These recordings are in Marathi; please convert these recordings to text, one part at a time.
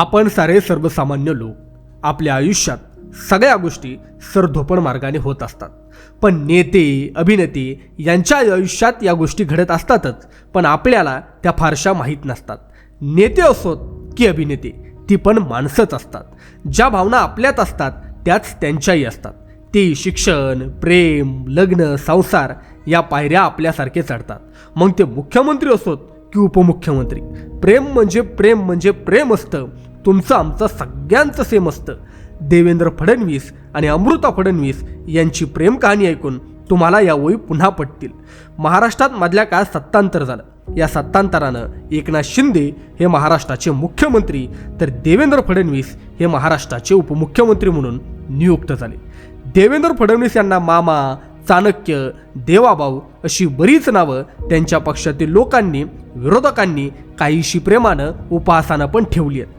आपण सारे सर्वसामान्य लोक आपल्या आयुष्यात सगळ्या गोष्टी सरधोपण मार्गाने होत असतात. पण नेते अभिनेते यांच्या आयुष्यात या गोष्टी घडत असतातच पण आपल्याला त्या फारशा माहीत नसतात. नेते असोत की अभिनेते ती पण माणसंच असतात. ज्या भावना आपल्यात असतात त्याच त्यांच्याही असतात. ते शिक्षण प्रेम लग्न संसार या पायऱ्या आपल्यासारखे चढतात. मग ते मुख्यमंत्री असोत की उपमुख्यमंत्री? प्रेम म्हणजे प्रेम म्हणजे प्रेम असतं. तुमचं आमचं सगळ्यांचं सेम असतं. देवेंद्र फडणवीस आणि अमृता फडणवीस यांची प्रेम कहाणी ऐकून तुम्हाला या ओळी पुन्हा पटतील. महाराष्ट्रात मधल्या काळात सत्तांतर झालं. या सत्तांतरानं एकनाथ शिंदे हे महाराष्ट्राचे मुख्यमंत्री तर देवेंद्र फडणवीस हे महाराष्ट्राचे उपमुख्यमंत्री म्हणून नियुक्त झाले. देवेंद्र फडणवीस यांना मामा चाणक्य देवाभाऊ अशी बरीच नावं त्यांच्या पक्षातील लोकांनी विरोधकांनी काहीशी प्रेमानं उपहासानं पण ठेवली आहेत.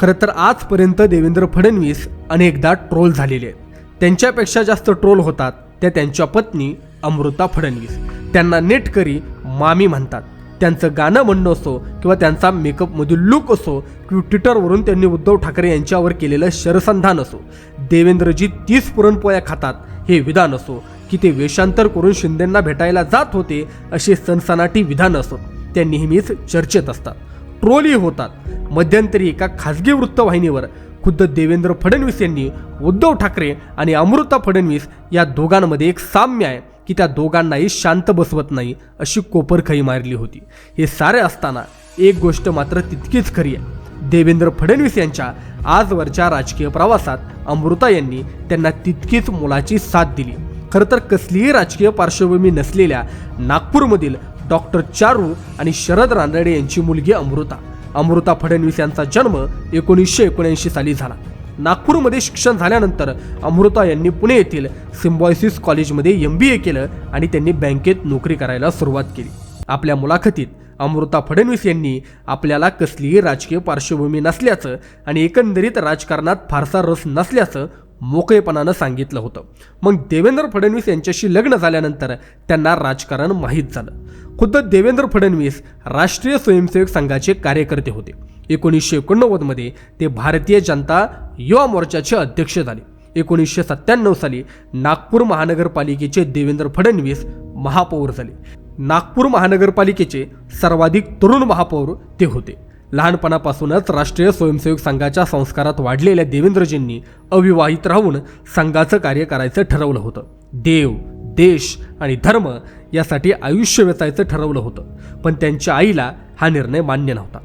खरं तर आजपर्यंत देवेंद्र फडणवीस अनेकदा ट्रोल झालेले आहेत. त्यांच्यापेक्षा जास्त ट्रोल होतात त्या त्यांच्या पत्नी अमृता फडणवीस. त्यांना नेटकरी मामी म्हणतात. त्यांचं गाणं म्हणणं असो किंवा त्यांचा मेकअपमधील लुक असो किंवा ट्विटरवरून त्यांनी उद्धव ठाकरे यांच्यावर केलेलं शरसंधान असो देवेंद्रजी तीस पुरणपोळ्या खातात हे विधान असो की ते वेषांतर करून शिंदेंना भेटायला जात होते असे सनसनाटी विधान असो त्या नेहमीच चर्चेत असतात. ट्रोलही होतात. मध्यंतरी एका खासगी वृत्तवाहिनीवर खुद्द देवेंद्र फडणवीस यांनी उद्धव ठाकरे आणि अमृता फडणवीस या दोघांमध्ये एक साम्य आहे की त्या दोघांनाही शांत बसवत नाही अशी कोपरखई मारली होती. हे सारे असताना एक गोष्ट मात्र तितकीच खरी आहे. देवेंद्र फडणवीस यांच्या आजवरच्या राजकीय प्रवासात अमृता यांनी त्यांना तितकीच मुलाची साथ दिली. खरं तर कसलीही राजकीय पार्श्वभूमी नसलेल्या नागपूरमधील डॉक्टर चारू आणि शरद रानडे यांची मुलगी अमृता. अमृता फडणवीस यांचा जन्म एकोणीसशे एकोणऐंशी साली झाला. नागपूरमध्ये शिक्षण झाल्यानंतर अमृता यांनी पुणे येथील सिम्बॉयसिस कॉलेजमध्ये एम बी ए केलं आणि त्यांनी बँकेत नोकरी करायला सुरुवात केली. आपल्या मुलाखतीत अमृता फडणवीस यांनी आपल्याला कसलीही राजकीय पार्श्वभूमी नसल्याचं आणि एकंदरीत राजकारणात फारसा रस नसल्याचं मोकळेपणानं सांगितलं होतं. मग देवेंद्र फडणवीस यांच्याशी लग्न झाल्यानंतर त्यांना राजकारण माहीत झालं. खुद्द देवेंद्र फडणवीस राष्ट्रीय स्वयंसेवक संघाचे कार्यकर्ते होते. एकोणीसशे एकोणनव्वदमध्ये ते भारतीय जनता युवा मोर्चाचे अध्यक्ष झाले. एकोणीसशे सत्त्याण्णव साली नागपूर महानगरपालिकेचे देवेंद्र फडणवीस महापौर झाले. नागपूर महानगरपालिकेचे सर्वाधिक तरुण महापौर ते होते. लहानपणापासूनच राष्ट्रीय स्वयंसेवक संघाच्या संस्कारात वाढलेल्या देवेंद्रजींनी अविवाहित राहून संघाचं कार्य करायचं ठरवलं होतं. देव देश आणि धर्म यासाठी आयुष्य वेचायचं ठरवलं होतं. पण त्यांच्या आईला हा निर्णय मान्य नव्हता.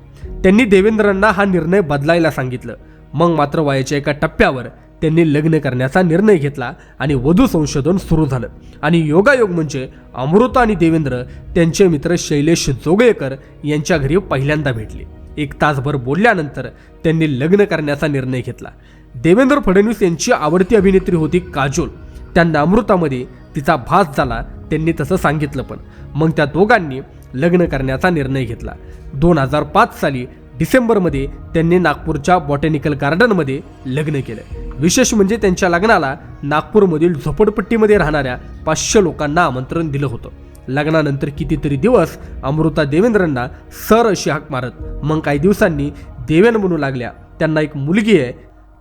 त्यांनी देवेंद्रांना हा निर्णय बदलायला सांगितलं. मग मात्र वयाच्या एका टप्प्यावर त्यांनी लग्न करण्याचा निर्णय घेतला आणि वधू संशोधन सुरू झालं. आणि योगायोग म्हणजे अमृता आणि देवेंद्र त्यांचे मित्र शैलेश जोगळेकर यांच्या घरी पहिल्यांदा भेटले. एक तासभर बोलल्यानंतर त्यांनी लग्न करण्याचा निर्णय घेतला. देवेंद्र फडणवीस यांची आवडती अभिनेत्री होती काजोल. त्यांना अमृतामध्ये तिचा भास झाला त्यांनी तसं सांगितलं पण. मग त्या दोघांनी लग्न करण्याचा निर्णय घेतला. दोन हजार पाच साली डिसेंबरमध्ये त्यांनी नागपूरच्या बॉटॅनिकल गार्डनमध्ये लग्न केलं. विशेष म्हणजे त्यांच्या लग्नाला नागपूरमधील झोपडपट्टीमध्ये राहणाऱ्या पाचशे लोकांना आमंत्रण दिलं होतं. लग्नानंतर कितीतरी दिवस अमृता देवेंद्रांना सर अशी हाक मारत मग काही दिवसांनी देवेन म्हणू लागल्या. त्यांना एक मुलगी आहे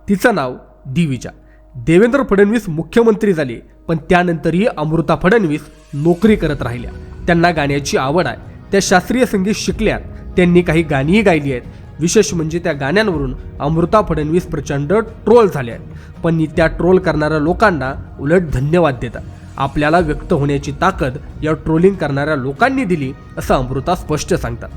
तिचं नाव दिविजा. देवेंद्र फडणवीस मुख्यमंत्री झाले पण त्यानंतरही अमृता फडणवीस नोकरी करत राहिल्या. त्यांना गाण्याची आवड आहे. त्या शास्त्रीय संगीत शिकल्यात त्यांनी काही गाणीही गायली आहेत. विशेष म्हणजे त्या गाण्यांवरून अमृता फडणवीस प्रचंड ट्रोल झाल्या आहेत. पण त्या ट्रोल करणाऱ्या लोकांना उलट धन्यवाद देतात. आपल्याला व्यक्त होण्याची ताकद या ट्रोलिंग करणाऱ्या लोकांनी दिली असं अमृता स्पष्ट सांगतात.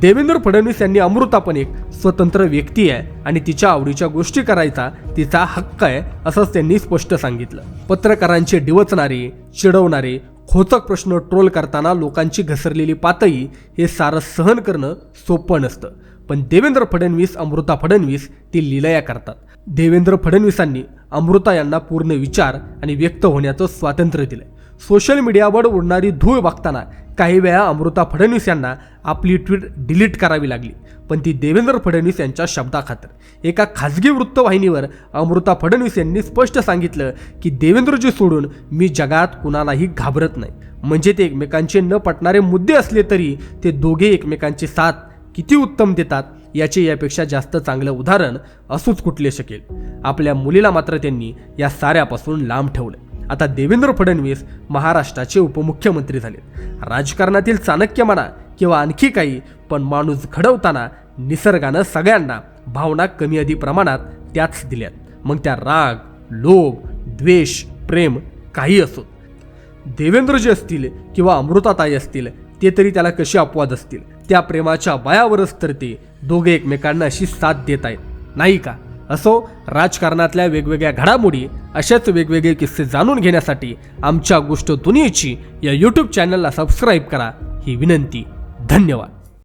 देवेंद्र फडणवीस यांनी अमृता पण एक स्वतंत्र व्यक्ती आहे आणि तिच्या आवडीच्या गोष्टी करायचा तिचा हक्क आहे असंच त्यांनी स्पष्ट सांगितलं. पत्रकारांचे डिवचणारे चिडवणारे खोचक प्रश्न ट्रोल करताना लोकांची घसरलेली पातळी हे सारं सहन करणं सोपं नसतं. पण देवेंद्र फडणवीस अमृता फडणवीस ती लिलया करतात. देवेंद्र फडणवीसांनी अमृता यांना पूर्ण विचार आणि व्यक्त होण्याचं स्वातंत्र्य दिलं सोशल मीडियावर उडणारी धूळ बघताना काही वेळा अमृता फडणवीस यांना आपली ट्विट डिलीट करावी लागली. पण ती देवेंद्र फडणवीस यांच्या शब्दाखातर. एका खाजगी वृत्तवाहिनीवर अमृता फडणवीस यांनी स्पष्ट सांगितलं की देवेंद्रजी सोडून मी जगात कुणालाही घाबरत नाही. म्हणजे ते एकमेकांचे न पटणारे मुद्दे असले तरी ते दोघे एकमेकांचे साथ किती उत्तम देतात याचे यापेक्षा जास्त चांगलं उदाहरण असूच कुठले शकेल. आपल्या मुलीला मात्र त्यांनी या साऱ्यापासून लांब ठेवलं. आता देवेंद्र फडणवीस महाराष्ट्राचे उपमुख्यमंत्री झाले राजकारणातील चाणक्य म्हणा किंवा आणखी काही पण माणूस घडवताना निसर्गानं सगळ्यांना भावना कमी अधिक प्रमाणात त्याच दिल्यात. मग त्या राग लोभ द्वेष प्रेम काही असो देवेंद्रजी असतील किंवा अमृताताई असतील ते तरी त्याला कशी अपवाद असतील? त्या प्रेमाच्या बायावरच तर ते दोघे एकमेकांना अशी साथ देत आहेत. नाही का? असो राजकारणातल्या वेगवेगळ्या घडामोडी असेच वेगवेगळे किस्से जाणून घेण्यासाठी आमच्या गोष्ट दुनियेची या यूट्यूब चॅनलला सबस्क्राईब करा. ही विनंती. धन्यवाद.